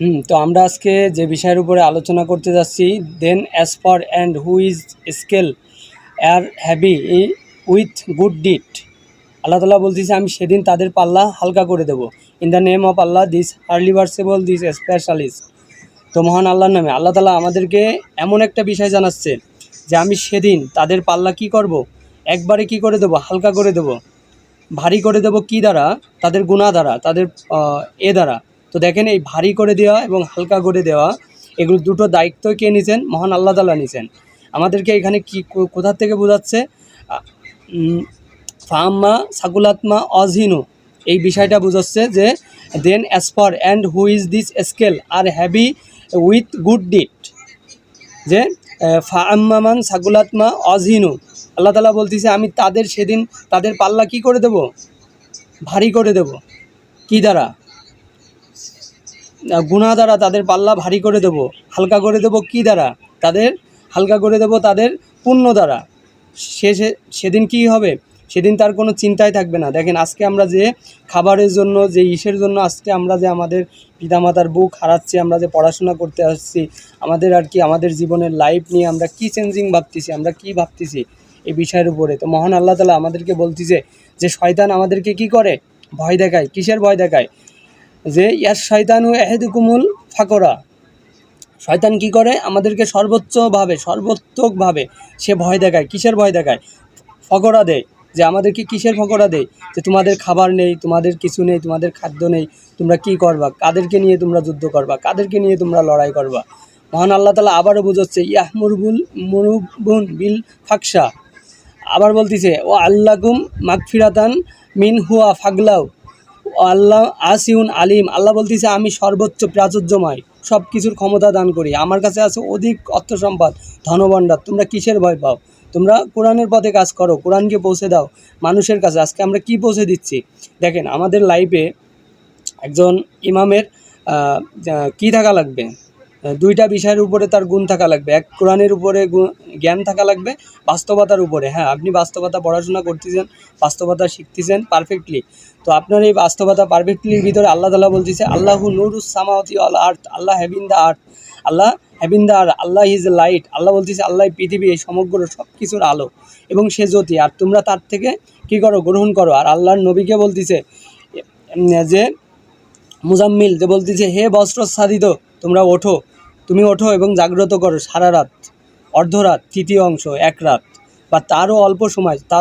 হুম, তো আমরা আজকে যে বিষয়ের উপরে আলোচনা করতে যাচ্ছি then as for and who is scale R heavy with good deed Allah Taala বলতেছে, আমি সেদিন তাদের পাল্লা হালকা করে দেবো। In the name of Allah this হার্লিভার্সেবল this specialist তো মহান আল্লাহর নামে, আল্লাহ তালা আমাদেরকে এমন একটা বিষয় জানাচ্ছে যে, আমি সেদিন তাদের পাল্লা কি করব? একবারে কি করে দেবো? হালকা করে দেবো? ভারী করে দেবো কি দ্বারা? তাদের গুণা দ্বারা, তাদের এ দ্বারা। তো দেখেন এই ভারী করে দেওয়া এবং হালকা করে দেওয়া, এগুলো দুটো দায়িত্ব কে নিছেন? মহান আল্লাহ তালা নিছেন। আমাদেরকে এখানে কি কোথার থেকে বোঝাচ্ছে? ফাম্মা সাকুলাত্মা অজিনু। এই বিষয়টা বোঝাচ্ছে যে then as for and who is this scale are heavy with good deed যে ফাম্মামান সাকুলাত্মা অজিনু। আল্লাহ তালা বলতেছে, আমি তাদের সেদিন, তাদের পাল্লা কি করে দেব? ভারী করে দেব। কি দ্বারা? গুণা দ্বারা তাদের পাল্লা ভারী করে দেব, হালকা করে দেব কি দ্বারা? তাদের, হালকা করে দেব তাদের পুণ্য দ্বারা। সে সেদিন কি হবে? সেদিন তার কোনো চিন্তাই থাকবে না। দেখেন, আজকে আমরা যে খাবারের জন্য, যে ইসের জন্য আজকে আমরা যে আমাদের পিতামাতার বুক হারাচ্ছি, আমরা যে পড়াশোনা করতে আসছি, আমাদের আর কি, আমাদের জীবনের লাইফ নিয়ে আমরা কি চেঞ্জিং ভাবতেছি, আমরা কি ভাবতেছি এই বিষয়ের উপরে। তো মহান আল্লাহ তালা আমাদেরকে বলতেছে যে, শয়তান আমাদেরকে কি করে? ভয় দেখায়। কিসের ভয় দেখায়? যে ইয়ার শয়তানু এহেদুকুমুল ফাকরা। শয়তান কি করে? আমাদেরকে সর্বোচ্চভাবে, সর্বোত্তকভাবে সে ভয় দেখায়। কিসের ভয় দেখায়? ফকরা দেয়। যে, আমাদেরকে কিসের ফকরা দেয়? যে, তোমাদের খাবার নেই, তোমাদের কিছু নেই, তোমাদের খাদ্য নেই, তোমরা কি করবা? কাদেরকে নিয়ে তোমরা যুদ্ধ করবা? কাদেরকে নিয়ে তোমরা লড়াই করবা? মহান আল্লাহ তালা আবারও বুঝাচ্ছে ইয়াহমুরবুল মুরুবুন বিল ফাকসা আবার বলতেছে, ও আল্লাকুম মাগফিরাতান মিন হুয়া ফাগলাও আল্লাহ আসিউন আলিম, আল্লাহ বলতেছে, আমি সর্বোচ্চ প্রাচুর্যময় সব কিছুর ক্ষমতা দান করি। আমার কাছে আছে অধিক অর্থ সম্পদ, ধনভাণ্ডার। তোমরা কিসের ভয় পাও? তোমরা কোরআনের পথে কাজ করো, কোরআনকে পৌঁছে দাও মানুষের কাছে। আজকে আমরা কি পৌঁছে দিচ্ছি? দেখেন, আমাদের লাইফে একজন ইমামের কি থাকা লাগবে? দুইটা বিষয়ের উপরে তার গুণ থাকা লাগবে। এক, কোরআনের উপরে জ্ঞান থাকা লাগবে, বাস্তবতার উপরে। হ্যাঁ আপনি বাস্তবতা পড়াশোনা করতেছেন, বাস্তবতা শিখতেছেন পারফেক্টলি তো আপনার এই বাস্তবতা পারফেক্টলির ভিতরে আল্লাহ তালা বলতেছে, আল্লাহু নুরুস সামাওয়াতি আল earth Allah heaven the earth Allah heaven the R Allah is light Allah বলতেছে, আল্লাহ পৃথিবী, এই সমগ্র সব কিছুর আলো এবং সে জ্যোতি। আর তোমরা তার থেকে কি করো? গ্রহণ করো। আর আল্লাহর নবীকে বলতেছে যে মুজাম্মিল, যে বলতেছে, হে বস্ত্র সাধিত তোমরা ওঠো। তুমি ওঠো এবং জাগ্রত করো, সারা রাত, অর্ধরাত, তৃতীয় অংশ, এক রাত। বা তারও অল্প সময়, তা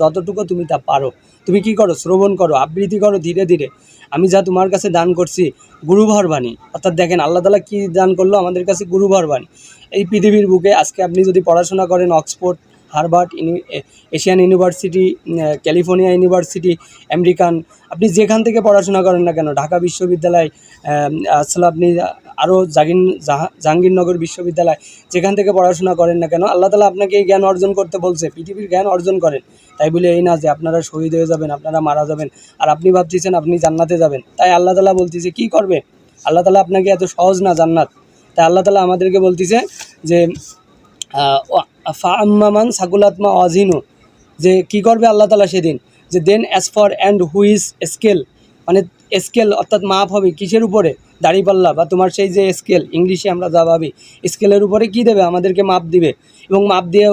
যতটুকু তুমি তা পারো। তুমি কি করো? শ্রবণ করো, আবৃত্তি করো ধীরে ধীরে। আমি যা তোমার কাছে দান করছি, গুরুভর বাণী। অর্থাৎ দেখেন, আল্লাহ তালা কী দান করল? আমাদের কাছে গুরুভর বাণী। এই পৃথিবীর বুকে আজকে আপনি যদি পড়াশোনা করেন, অক্সফোর্ড এ- Asian university California university, American, আপনি যেখান থেকে পড়াশোনা করেন না কেন, ঢাকা বিশ্ববিদ্যালয় আসলে আপনি আরও জাগিন, জাহা- জাহাঙ্গীরনগর বিশ্ববিদ্যালয়, যেখান থেকে পড়াশোনা করেন না কেন, আল্লাহ তালা আপনাকে এই জ্ঞান অর্জন করতে বলছে, পৃথিবীর জ্ঞান অর্জন করেন। তাই বলে এই না যে আপনারা শহীদ হয়ে যাবেন, আপনারা মারা যাবেন, আর আপনি ভাবতেছেন আপনি জান্নাতে যাবেন। তাই আল্লাহ তালা বলতেছে, কি করবে? আল্লাহ তালা আপনাকে এত সহজ না জান্নাত। তাই আল্লাহ তালা আমাদেরকে বলতেছে যে ফা আম্মামান সাকুলাত্মা অজিনু যে কি করবে আল্লাহ তালা সেদিন? যে then as for and who is scale মানে স্কেল অর্থাৎ মাপ হবে কিসের উপরে? দাড়িপাল্লা বা তোমার সেই যে স্কেল ইংলিশে আমরা যা ভাবি স্কেলের উপরে কি দেবে? আমাদেরকে মাপ দিবে। এবং মাপ দিয়ে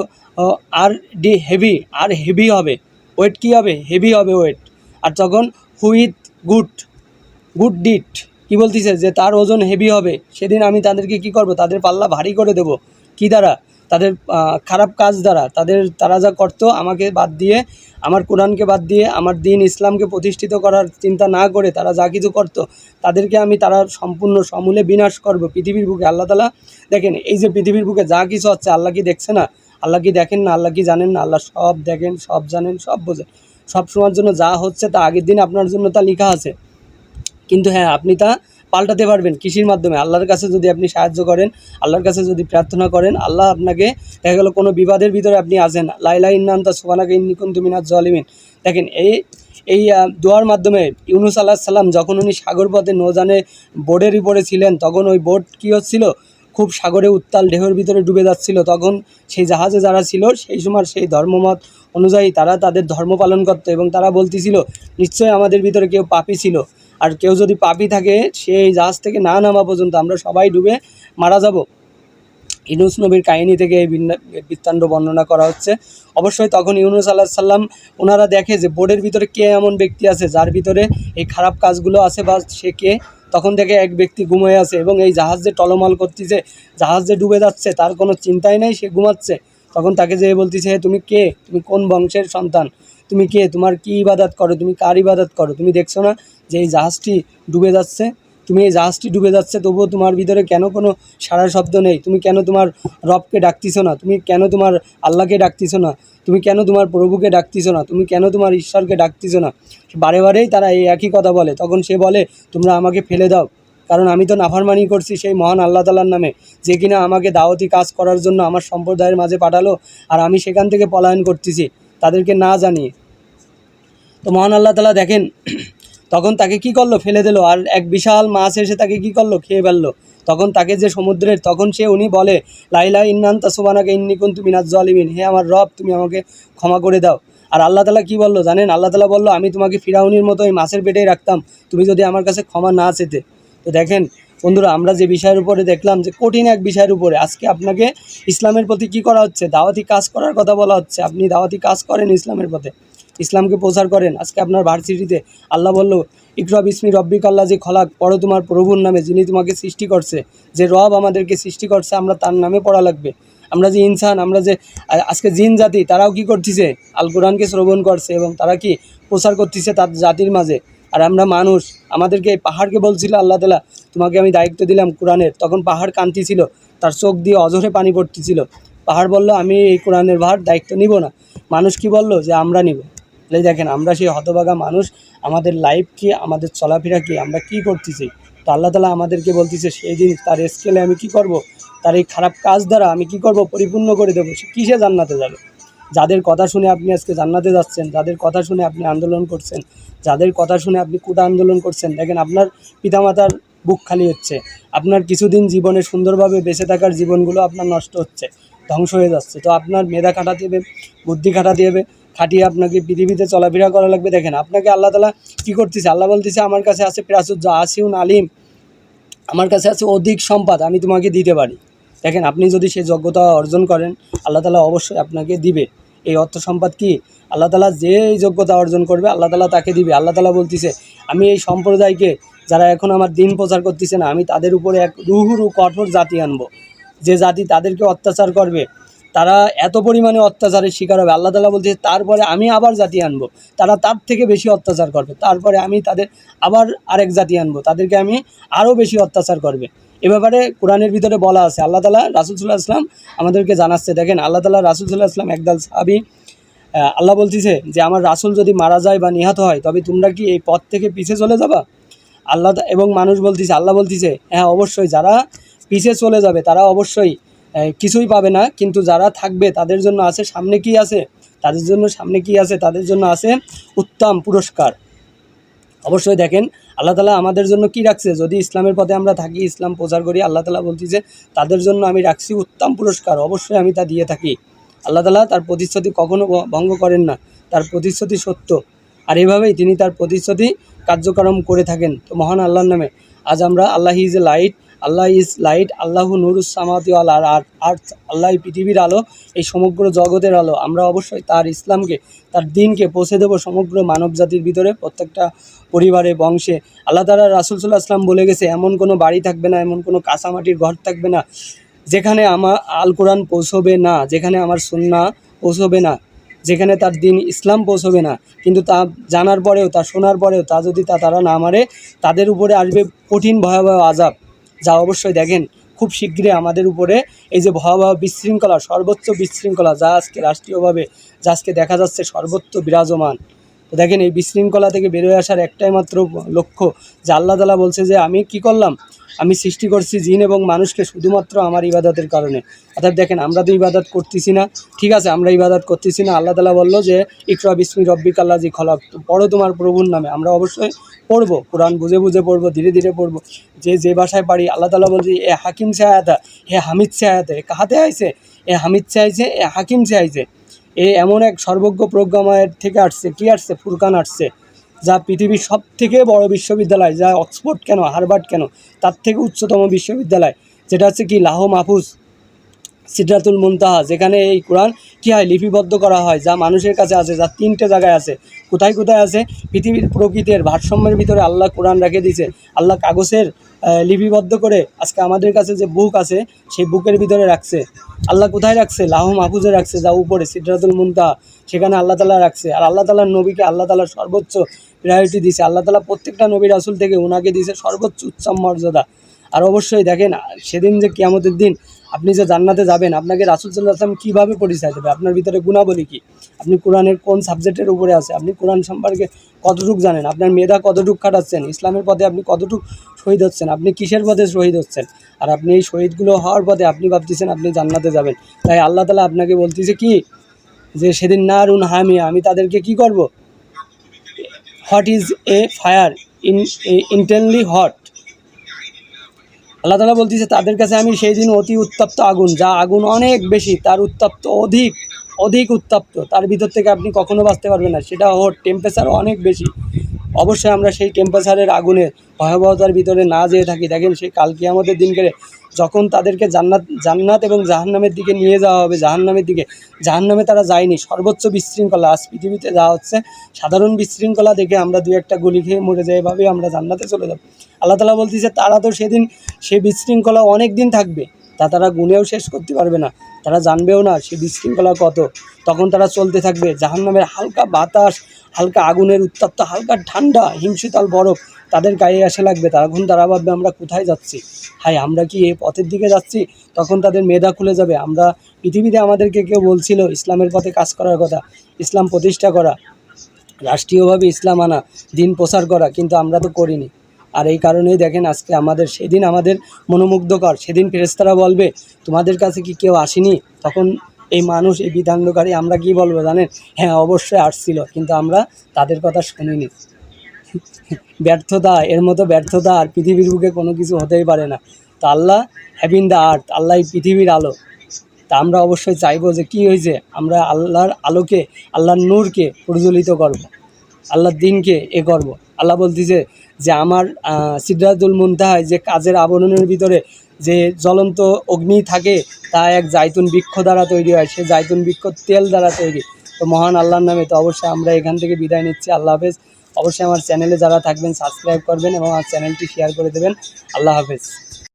আর ডি হেভি, আর হেভি হবে। ওয়েট কি হবে? হেভি হবে ওয়েট। আর তখন হুইথ গুড গুড ডিট কি বলতেছে? যে তার ওজন হেভি হবে। সেদিন আমি তাদেরকে কি করব? তাদের পাল্লা ভারী করে দেব। কি দ্বারা? তাদের খারাপ কাজ দ্বারা তাদের, তারা যা করতো আমাকে বাদ দিয়ে, আমার কোরআনকে বাদ দিয়ে, আমার দিন ইসলামকে প্রতিষ্ঠিত করার চিন্তা না করে তারা যা কিছু করতো, তাদেরকে আমি তারা সম্পূর্ণ সমূলে বিনাশ করব পৃথিবীর বুকে। আল্লাহ তালা দেখেন, এই যে পৃথিবীর বুকে যা কিছু হচ্ছে, আল্লাহ কি দেখছে না? আল্লাহ কি দেখেন না? আল্লাহ কি জানেন না? আল্লাহ সব দেখেন, সব জানেন, সব বোঝেন। সব সময়ের জন্য যা হচ্ছে তা আগের দিন আপনার জন্য তা লেখা আছে। কিন্তু হ্যাঁ আপনি তা পাল্টাতে পারবেন কৃষির মাধ্যমে। আল্লাহর কাছে যদি আপনি সাহায্য করেন, আল্লাহর কাছে যদি প্রার্থনা করেন, আল্লাহ আপনাকে, দেখা গেলো কোনো বিবাদের ভিতরে আপনি আছেন লাইলা ইন্নান তা সোহানাকে ইন্নিকুন তুমিনাথ জলিমিন। দেখেন, এই এই দোয়ার মাধ্যমে ইউনুস আল্লাহ সাল্লাম যখন উনি সাগর পথে নৌজানে বোর্ডের উপরে ছিলেন, তখন ওই বোর্ড কী হচ্ছিল? খুব সাগরে উত্তাল ঢেউয়ের ভিতরে ডুবে যাচ্ছিল। তখন সেই জাহাজে যারা ছিল, সেই সময় সেই ধর্মমত অনুযায়ী তারা তাদের ধর্ম পালন করতো এবং তারা বলতেছিল, নিশ্চয়ই আমাদের ভিতরে কেউ পাপী ছিল। আর কেউ যদি পাপি থাকে সেই জাহাজ থেকে না নামা পর্যন্ত আমরা সবাই ডুবে মারা যাব। ইউনুস নবীর কাহিনী থেকে এই বৃত্তান্ত বর্ণনা করা হচ্ছে। অবশ্যই তখন ইউনুস আল্লাহ সাল্লাম ওনারা দেখে যে বোর্ডের ভিতরে কে এমন ব্যক্তি আছে যার ভিতরে এই খারাপ কাজগুলো আছে বা সে কে। তখন থেকে এক ব্যক্তি ঘুমিয়ে আছে এবং এই জাহাজ যে টলমল করতেছে জাহাজ যে ডুবে যাচ্ছে তার কোনো চিন্তাই নেই সে ঘুমাচ্ছে। তখন তাকে যে বলতেছে "হে, তুমি কে? তুমি কোন বংশের সন্তান? তুমি কে? তোমার কি ইবাদত করো? তুমি কার ইবাদত করো? তুমি দেখছ না? যে এই জাহাজটি ডুবে যাচ্ছে, তুমি এই জাহাজটি ডুবে যাচ্ছে, তবুও তোমার ভিতরে কেন কোনো সারা শব্দ নেই? তুমি কেন তোমার রবকে ডাকতিছো না? তুমি কেন তোমার আল্লাহকে ডাকতিছো না? তুমি কেন তোমার প্রভুকে ডাকতিছো না? তুমি কেন তোমার ঈশ্বরকে ডাকতিছো না? বারে বারেই তারা এই একই কথা বলে। তখন সে বলে, তোমরা আমাকে ফেলে দাও। কারণ আমি তো নাফারমানি করছি সেই মহান আল্লাহ তালার নামে, যে কিনা আমাকে দাওয়াতি কাজ করার জন্য আমার সম্প্রদায়ের মাঝে পাঠালো আর আমি সেখান থেকে পলায়ন করতেছি। তাদেরকে না জানিয়ে। তো মহান আল্লাহ তালা দেখেন তখন তাকে কি করল? ফেলে দিল। আর এক বিশাল মাছ এসে তাকে কি করল? খেয়ে ফেলল। তখন তাকে যে সমুদ্রের, তখন সে উনি বলে, লাইলা ইন্নান সুবানাকে ইন্নিকুন তুমি নাজ আলিমিন হে আমার রব, তুমি আমাকে ক্ষমা করে দাও। আর আল্লাহ তালা কী বলল জানেন? আল্লাহ তালা বলল, আমি তোমাকে ফিরাউনির মতো ওই মাছের পেটেই রাখতাম। তুমি যদি আমার কাছে ক্ষমা না চেতে। তো দেখেন বন্ধুরা, আমরা যে বিষয়ের উপরে দেখলাম যে কঠিন এক বিষয়ের উপরে, আজকে আপনাকে ইসলামের প্রতি কি করা হচ্ছে? দাওয়াতি কাজ করার কথা বলা হচ্ছে। আপনি দাওয়াতি কাজ করেন ইসলামের পথে। ইসলামকে প্রচার করেন। আজকে আপনার ভার্সিটিতে আল্লাহ বলল, ইকরা বিসমি রব্বিক আল্লাহ যে খলাক। পড়ো তোমার প্রভুর নামে, যিনি তোমাকে সৃষ্টি করছে। যে রব আমাদেরকে সৃষ্টি করছে, আমরা তার নামে পড়া লাগবে। আমরা যে ইনসান, আমরা যে আজকে জিন জাতি, তারাও কি করতেছে? আল কোরআনকে শ্রবণ করছে এবং তারা কি প্রচার করতেছে তার জাতির মাঝে? আর আমরা মানুষ, আমাদেরকে এই পাহাড়কে বলছিল আল্লাহ তালা তোমাকে আমি দায়িত্ব দিলাম কোরআনের। তখন পাহাড় কান্তি ছিল, তার চোখ দিয়ে অজরে পানি পড়তেছিল। পাহাড় বলল, আমি এই কোরআনের ভার দায়িত্ব নিব না। মানুষ কি বলল? যে আমরা নিব। তাহলে দেখেন, আমরা সেই হতভাগা মানুষ, আমাদের লাইফ কি, আমাদের চলাফেরা কি, আমরা কি করতেছি? তো আল্লাহ তালা আমাদেরকে বলতেছে, সেই দিন তার স্কেলে আমি কি করব? তার এই খারাপ কাজ দ্বারা আমি কি করব? পরিপূর্ণ করে দেবো। সে কিসে জান্নাতে যাবে? যাদের কথা শুনে আপনি আজকে জান্নাতে যাচ্ছেন, যাদের কথা শুনে আপনি আন্দোলন করছেন, যাদের কথা শুনে আপনি কুটা আন্দোলন করছেন, দেখেন আপনার পিতামাতার বুক খালি হচ্ছে, আপনার কিছুদিন জীবনে সুন্দরভাবে বেঁচে থাকার জীবনগুলো আপনার নষ্ট হচ্ছে, ধ্বংস হয়ে যাচ্ছে, তো আপনার মেধা খাটাতে হবে, বুদ্ধি খাটাতে হবে, খাটিয়ে আপনাকে পৃথিবীতে চলাফেরা করা লাগবে, দেখেন আপনাকে আল্লাহ তালা কী করতেছে? আল্লাহ বলতেছে, আমার কাছে আছে প্রাচুর্য আসিউন আলিম, আমার কাছে আছে অধিক সম্পদ, আমি তোমাকে দিতে পারি। দেখেন আপনি যদি সেই যোগ্যতা অর্জন করেন, আল্লাহ তালা অবশ্যই আপনাকে দিবে। এই অর্থ সম্পদ কি? আল্লাহ তালা যে এই যোগ্যতা অর্জন করবে, আল্লাহ তালা তাকে দিবে। আল্লাহ তালা বলতেছে, আমি এই সম্প্রদায়কে যারা এখন আমার দিন প্রচার করতেছে না, আমি তাদের উপরে এক রুহুরু কঠোর জাতি আনব। যে জাতি তাদেরকে অত্যাচার করবে, তারা এত পরিমাণে অত্যাচারের শিকার হবে। আল্লাহ তালা বলছে তারপরে আমি আবার জাতি আনব। তারা তার থেকে বেশি অত্যাচার করবে। তারপরে আমি তাদের আবার আরেক জাতি আনব। তাদেরকে আমি আরও বেশি অত্যাচার করবে। এ ব্যাপারে কোরআনের ভিতরে বলা আছে আল্লাহ তালা রাসুলসাল্লাহ ইসলাম আমাদেরকে জানাচ্ছে দেখেন আল্লাহ তালা রাসুলসাল্লাহ ইসলাম একদল সাহাবি আহ, আল্লাহ বলতেছে যে আমার রাসুল যদি মারা যায় বা নিহত হয় তবে তোমরা কি এই পথ থেকে পিছে চলে যাবা? আল্লাহ এবং মানুষ বলতেছে আল্লাহ বলতেছে হ্যাঁ অবশ্যই যারা পিছে চলে যাবে তারা অবশ্যই কিছুই পাবে না কিন্তু যারা থাকবে তাদের জন্য আছে সামনে কি আছে? তাদের জন্য সামনে কি আছে? তাদের জন্য আছে উত্তম পুরস্কার। অবশ্যই দেখেন, আল্লাহ তালা আমাদের জন্য কি রাখছে? যদি ইসলামের পথে আমরা থাকি, ইসলাম প্রচার করি, আল্লাহ তালা বলছি বলতেছে তাদের জন্য আমি রাখছি উত্তম পুরস্কার, অবশ্যই আমি তা দিয়ে থাকি। আল্লাহ তালা তার প্রতিশ্রুতি কখনো ভঙ্গ করেন না, তার প্রতিশ্রুতি সত্য। আর এভাবেই তিনি তার প্রতিশ্রুতি কার্যক্রম করে থাকেন। তো মহান আল্লাহর নামে, আজ আমরা Allah is a light Allah is light, আল্লাহু নুরুস সামাতি আল আর আর্থ আল্লাহ পৃথিবীর আলো, এই সমগ্র জগতের আলো। আমরা অবশ্যই তার ইসলামকে, তার দিনকে পৌঁছে দেবো সমগ্র মানব জাতির ভিতরে, প্রত্যেকটা পরিবারে, বংশে। আল্লাহ তালা রাসুল সাল্লাহ আসলাম বলে গেছে, এমন কোনো বাড়ি থাকবে না, এমন কোনো কাঁচামাটির ঘর থাকবে না, যেখানে আমার আল কোরআন পৌঁছবে না, যেখানে আমার সুন্না পৌঁছবে না, যেখানে তার দিন ইসলাম পৌঁছবে না। কিন্তু তা জানার পরেও, তা শোনার পরেও, তা যদি তা তারা না মারে, তাদের উপরে আসবে কঠিন ভয়াবহ আজাব যা অবশ্যই দেখেন, খুব শীঘ্রই আমাদের উপরে এই যে ভয়াবহ বিশৃঙ্খলা, সর্বোচ্চ বিশৃঙ্খলা যা আজকে রাষ্ট্রীয়ভাবে, যা আজকে দেখা যাচ্ছে সর্বত্র বিরাজমান। তো দেখেন এই বিশৃঙ্খলা থেকে বেরোয় আসার একটাই মাত্র লক্ষ্য যে আল্লাহ তালা বলছে যে আমি কি করলাম? আমি সৃষ্টি করছি জিন এবং মানুষকে শুধুমাত্র আমার ইবাদতের কারণে। অর্থাৎ দেখেন, আমরা তো ইবাদত করতেছি না। ঠিক আছে, আমরা ইবাদত করতেছি না। আল্লাহ তালা বলল যে, ইকরা বিসমি রব্বিক আল্লাহ জি খলক পড়ো তোমার প্রভুর নামে। আমরা অবশ্যই পড়ব। কোরআন বুঝে বুঝে পড়ব, ধীরে ধীরে পড়ব। যে যে ভাষায় পারি, আল্লাহ তালা বলছে, এ হাকিম সে আয়াতা, হে হামিদ সে আয়াতে কাহাতে আইছে? এ হামিদ সে আইছে, এ হাকিম সে আইছে। এ এমন এক সর্বজ্ঞ প্রজ্ঞাময়ের থেকে আসছে, কি আসছে? ফুরকান আসছে, যা পৃথিবীর সব থেকে বড় বিশ্ববিদ্যালয়, যা অক্সফোর্ড কেন, হার্ভার্ড কেন? তার থেকে উচ্চতম বিশ্ববিদ্যালয়, যেটা হচ্ছে কি? লাহো মাহফুজ সিদ্রাতুল মুনতাহা, যেখানে এই কোরআন কী হয়? লিপিবদ্ধ করা হয়, যা মানুষের কাছে আছে যা তিনটে জায়গায় আছে কোথায় কোথায় আছে পৃথিবীর প্রকৃতির ভারসাম্যের ভিতরে আল্লাহ কোরআন রেখে দিয়েছে। আল্লাহ কাগজের লিপিবদ্ধ করে আজকে আমাদের কাছে যে বুক আছে, সেই বুকের ভিতরে রাখছে। আল্লাহ কোথায় রাখছে? লাহ মাহফুজে রাখছে, যা উপরে সিদ্ধাতুল মুন্তা সেখানে আল্লাহ তালা রাখছে। আর আল্লাহ তালার নবীকে আল্লাহ তালার সর্বোচ্চ প্রায়োরিটি দিছে। আল্লাহ তালা প্রত্যেকটা নবীর আসল থেকে ওনাকে দিয়েছে সর্বোচ্চ উচ্চম মর্যাদা। আর অবশ্যই দেখেন, সেদিন যে কিয়ামতের দিন আপনি যে জান্নাতে যাবেন, আপনাকে রাসুল সাল্লাহ আসলাম কীভাবে পরিচয় দেবে? আপনার ভিতরে গুণাবলী কী? আপনি কোরআনের কোন সাবজেক্টের উপরে আছে আপনি কোরআন সম্পর্কে কতটুক জানেন? আপনার মেধা কতটুক খাটাচ্ছেন? ইসলামের পথে আপনি কতটুক শহীদ হচ্ছেন? আপনি কিসের পথে শহীদ হচ্ছেন? আর আপনি এই শহীদগুলো হওয়ার পথে আপনি ভাবতেছেন আপনি জান্নাতে যাবেন। তাই আল্লাহ তালা আপনাকে বলতেছে কি? যে সেদিন না রুন হামিয়া, আমি তাদেরকে কি করব? Hot is a fire in intensely hot আল্লাহ তালা বলতেছে, তাদের কাছে আমি সেই দিন অতি উত্তপ্ত আগুন, যা আগুন অনেক বেশি, তার উত্তপ্ত অধিক অধিক উত্তপ্ত, তার ভিতর থেকে আপনি কখনো বাঁচতে পারবেন না, সেটা ওর টেম্পারেচার অনেক বেশি। অবশ্যই আমরা সেই টেম্পারেচারের আগুনে ভয়াবহতার ভিতরে না যেয়ে থাকি। দেখেন সেই কালকে আমাদের দিন করে যখন তাদেরকে জান্নাত জান্নাত এবং জাহান্নামের দিকে নিয়ে যাওয়া হবে, জাহান্নামের দিকে, জাহান্নামে তারা যায়নি। সর্বোচ্চ বিশৃঙ্খলা, আজ পৃথিবীতে যাওয়া হচ্ছে, সাধারণ বিশৃঙ্খলা দেখে আমরা দু একটা গুলি খেয়ে মরে যাই এভাবে আমরা জান্নাতে চলে যাব। আল্লাহ তালা বলতেছে তারা তো সেদিন সে বিশৃঙ্খলা অনেক দিন থাকবে। তা তারা গুনেও শেষ করতে পারবে না। তারা জানবেও না সে বিশৃঙ্খলা কত। তখন তারা চলতে থাকবে জাহান্নামের হালকা বাতাস, হালকা আগুনের উত্তপ্ত, হালকা ঠান্ডা, হিমশীতল বরফ তাদের গায়ে এসে লাগবে। তখন তারা ভাববে, আমরা কোথায় যাচ্ছি? হাই আমরা কি এই পথের দিকে যাচ্ছি? তখন তাদের মেধা খুলে যাবে। আমরা পৃথিবীতে আমাদেরকে কেউ বলছিল, ইসলামের পথে কাজ করার কথা। ইসলাম প্রতিষ্ঠা করা। রাষ্ট্রীয়ভাবে ইসলাম আনা, দিন প্রচার করা। কিন্তু আমরা তো করিনি। আর এই কারণেই দেখেন আজকে আমাদের সেদিন আমাদের মনোমুগ্ধকর, সেদিন ফেরেস্তারা বলবে, তোমাদের কাছে কি কেউ আসেনি? তখন এই মানুষ, এই বিধানকারী আমরা কি বলব জানেন? হ্যাঁ অবশ্যই আসছিল, কিন্তু আমরা তাদের কথা শুনিনি। ব্যর্থতা, এর মতো ব্যর্থতা আর পৃথিবীর বুকে কোনো কিছু হতেই পারে না। তো আল্লাহ হ্যাভিং দ্য আর্থ আল্লাহ এই পৃথিবীর আলো। তা আমরা অবশ্যই চাইব যে কী হয়েছে? আমরা আল্লাহর আলোকে, আল্লাহর নূরকে প্রজ্বলিত করব। আল্লাহর দিনকে এ করব। আল্লাহ বলতেছে যে আমার সিদ্ধাতুল মুনতাহায় যে কাজের আবরণের ভিতরে যে জ্বলন্ত অগ্নি থাকে, তা এক জাইতুন বৃক্ষ দ্বারা তৈরি হয়। সে জাইতুন বৃক্ষ তেল দ্বারা তৈরি। তো মহান আল্লাহর নামে তো অবশ্যই আমরা এখান থেকে বিদায় নিচ্ছি। আল্লাহ হাফেজ। অবশ্যই আমার চ্যানেলে যারা থাকবেন, সাবস্ক্রাইব করবেন এবং আমার চ্যানেলটি শেয়ার করে দেবেন। আল্লাহ হাফেজ।